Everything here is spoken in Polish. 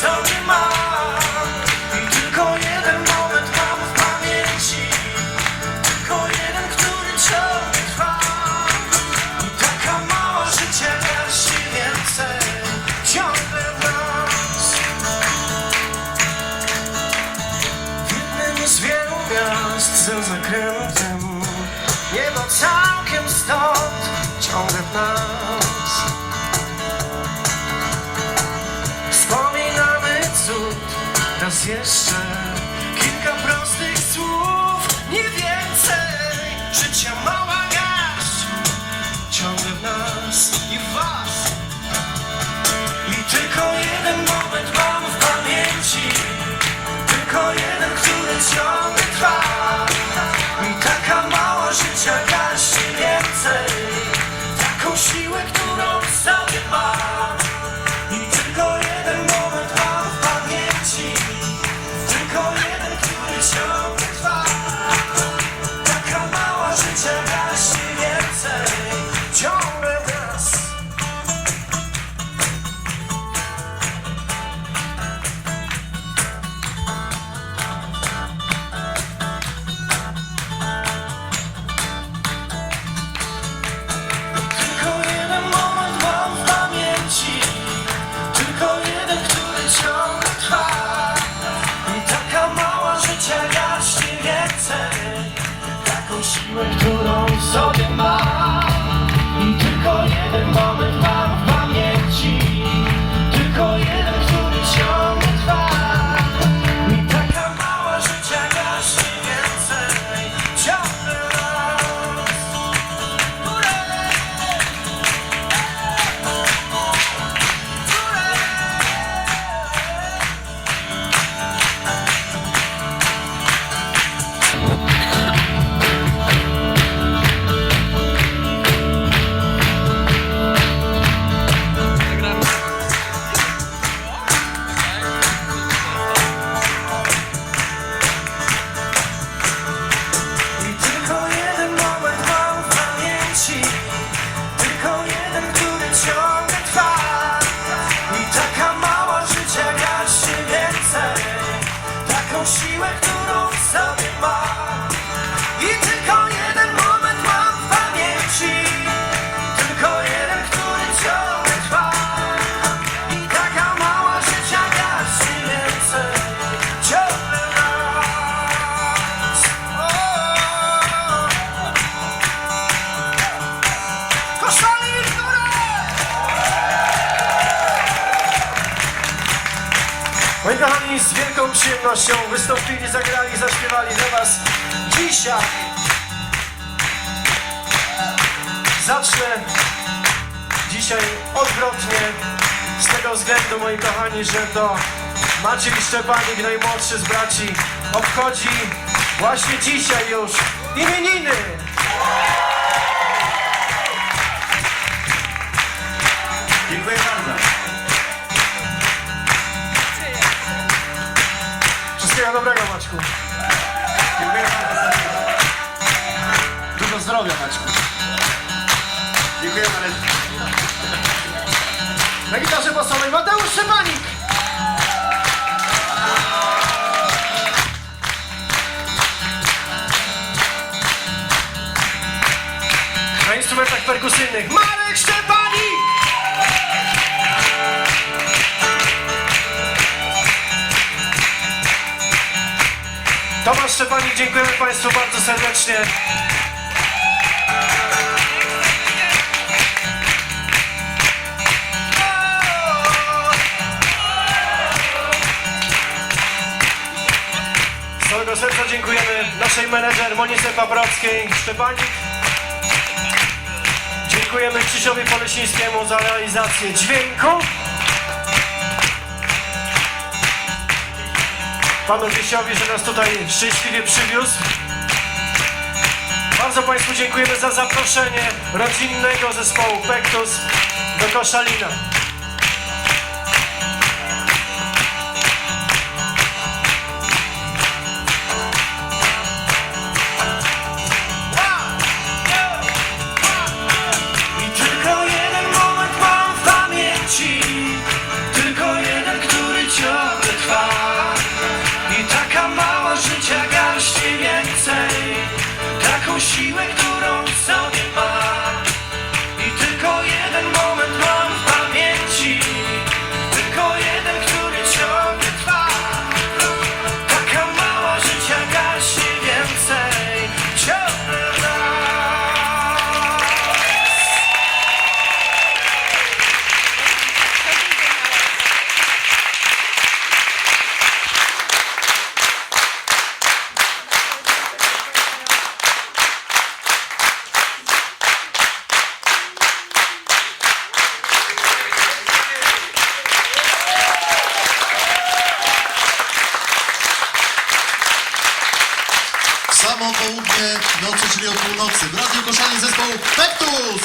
sobie mam. I tylko jeden moment mam w pamięci. Tylko jeden, który ciągle trwa. I taka mała życia gaści więcej. Ciągle w nas. W jednym z wielu miast za zakrętem. Niebo całkiem stąd ciągle w nas this. Moi kochani, z wielką przyjemnością wystąpili, zagrali, zaśpiewali dla Was dzisiaj. Zacznę dzisiaj odwrotnie z tego względu, moi kochani, że to Maciej Szczepanik, najmłodszy z braci, obchodzi właśnie dzisiaj już imieniny. Wszystkiego dobrego, Maćku. Dziękuję bardzo. Dużo zdrowia, Maćku. Dziękuję bardzo. Na gitarze basowej Mateusz Szymanik. Na instrumentach perkusyjnych Marek Szczepanik. Tomasz Szczepanik, dziękujemy Państwu bardzo serdecznie. Całego serca dziękujemy naszej menedżer Monice Paprockiej, Szczepanik. Dziękujemy Krzysiowi Polesińskiemu za realizację dźwięku. Panu Wiesiowi, że nas tutaj szczęśliwie przywiózł. Bardzo Państwu dziękujemy za zaproszenie rodzinnego zespołu Pektus do Koszalina. Samo południe nocy, czyli o północy. W Radiu Koszalin zespoł Pektus!